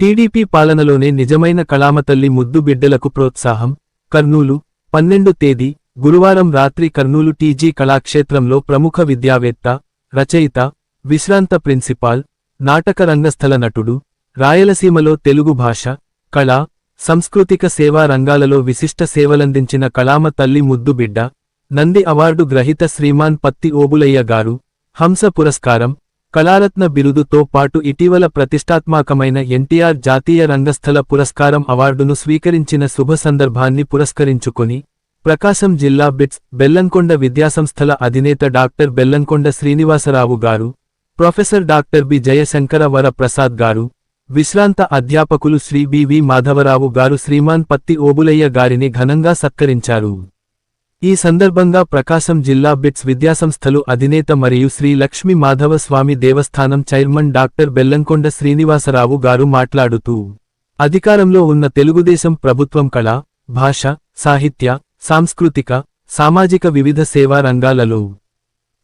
TDP పాలనలోనే నిజమైన కళామతల్లి ముద్దు బిడ్డలకు ప్రోత్సాహం. కర్నూలు పన్నెండు తేదీ గురువారం రాత్రి కర్నూలు టీజీ కళాక్షేత్రంలో ప్రముఖ విద్యావేత్త రచయిత విశ్రాంత ప్రిన్సిపాల్ నాటక రంగస్థల నటుడు రాయలసీమలో తెలుగు భాష కళ సంస్కృతిక సేవా రంగాలలో విశిష్ట సేవలందించిన కళామ తల్లి ముద్దు బిడ్డ నంది అవార్డు గ్రహీత శ్రీమాన్ పత్తి ఓబులయ్య గారు హంస పురస్కారం కళారత్న బిరుదుతో పాటు ఇటీవల ప్రతిష్టాత్మకమైన ఎన్టీఆర్ జాతీయ రంగస్థల పురస్కారం అవార్డును స్వీకరించిన శుభ సందర్భాన్ని పురస్కరించుకుని ప్రకాశం జిల్లా బిట్స్ బెల్లంకొండ విద్యాసంస్థల అధినేత డాక్టర్ బెల్లంకొండ శ్రీనివాసరావు గారు ప్రొఫెసర్ డాక్టర్ బి జయశంకర వర ప్రసాద్ గారు విశ్రాంత అధ్యాపకులు శ్రీ బివి మాధవరావు గారు శ్రీమాన్ పత్తి ఓబులయ్య గారిని ఘనంగా సత్కరించారు. ఈ సందర్భంగా ప్రకాశం జిల్లా బిట్స్ విద్యాసంస్థలు అధినేత మరియు శ్రీ లక్ష్మీ మాధవ స్వామి దేవస్థానం చైర్మన్ డాక్టర్ బెల్లంకొండ శ్రీనివాసరావు గారు మాట్లాడుతూ అధికారంలో ఉన్న తెలుగుదేశం ప్రభుత్వం కళ భాష సాహిత్య సాంస్కృతిక సామాజిక వివిధ సేవా రంగాలలో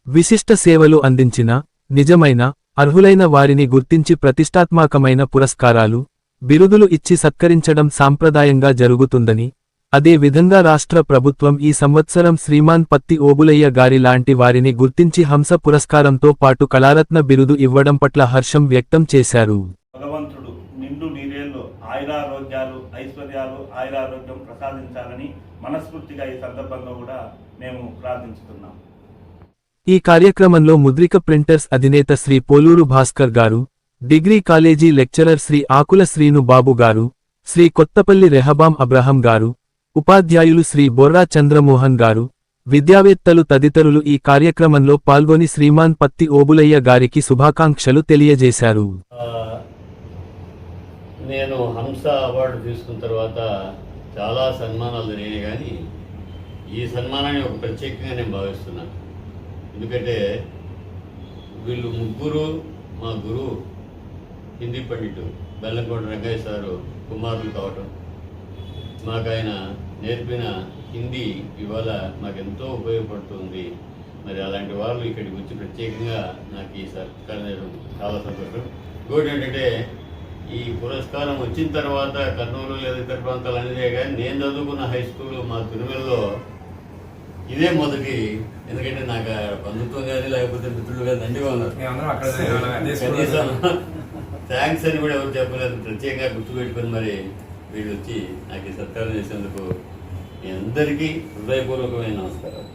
విశిష్ట సేవలు అందించిన నిజమైన అర్హులైన వారిని గుర్తించి ప్రతిష్టాత్మకమైన పురస్కారాలు బిరుదులు ఇచ్చి సత్కరించడం సాంప్రదాయంగా జరుగుతుందని అదే విధంగా రాష్ట్ర ప్రభుత్వం ఈ సంవత్సరం శ్రీమాన్ పత్తి ఓబులయ్య గారి లాంటి వారిని గుర్తించి హంస పురస్కారంతో పాటు కళారత్న బిరుదు ఇవ్వడం పట్ల హర్షం వ్యక్తం చేశారు. భగవంతుడు నిండు నీరేళ్ళు ఆయురారోగ్యాలు ఐశ్వర్యాలు ఆయురారోగ్యం ప్రసాదించాలని మనస్ఫూర్తిగా ఈ సందర్భంగా కూడా మేము ప్రార్థించుతున్నాం. ఈ కార్యక్రమంలో ముద్రిక ప్రింటర్స్ అధినేత Shri Poluru Bhaskar garu degree college lecturer Shri Akula Srinu Babu garu Shri Kothapalli రెహబాం Abraham గారు ఉపాధ్యాయులు శ్రీ బొర్రా చంద్రమోహన్ గారు విద్యావేత్తలు తదితరులు ఈ కార్యక్రమంలో పాల్గొని శ్రీమాన్ పత్తి ఓబులయ్య గారికి శుభాకాంక్షలు తెలియజేశారు. నేను హంస అవార్డు తీసుకున్న తర్వాత చాలా సన్మానాలు జరిగినాయి కానీ ఈ సన్మానాన్ని ఒక ప్రత్యేకంగా నేను భావిస్తున్నాను. ఎందుకంటే వీళ్ళు ముగ్గురు మా గురువు హిందీ పండితుడు బెల్లంకొండ రంగయ్య సారు కుమారులు కావటం మాకు ఆయన నేర్పిన హిందీ ఇవాళ మాకు ఎంతో ఉపయోగపడుతుంది. మరి అలాంటి వాళ్ళు ఇక్కడికి వచ్చి ప్రత్యేకంగా నాకు ఈ సత్కారం చేయడం చాలా సంతోషం. ఇంకోటి ఏంటంటే ఈ పురస్కారం వచ్చిన తర్వాత కర్నూలు లేదా ఇతర ప్రాంతాలు అనేదే కానీ నేను చదువుకున్న హై స్కూల్ మా తిరుమలలో ఇదే మొదటి. ఎందుకంటే నాకు బంధుత్వం కానీ లేకపోతే మిత్రులు కానీ దండిగా ఉన్నారు. కనీసం. థ్యాంక్స్ అని కూడా ఎవరు చెప్పలేదు. ప్రత్యేకంగా గుర్తుపెట్టుకొని మరి వీళ్ళు వచ్చి నాకు సత్కారం చేసేందుకు మీ అందరికీ హృదయపూర్వకమైన నమస్కారాలు.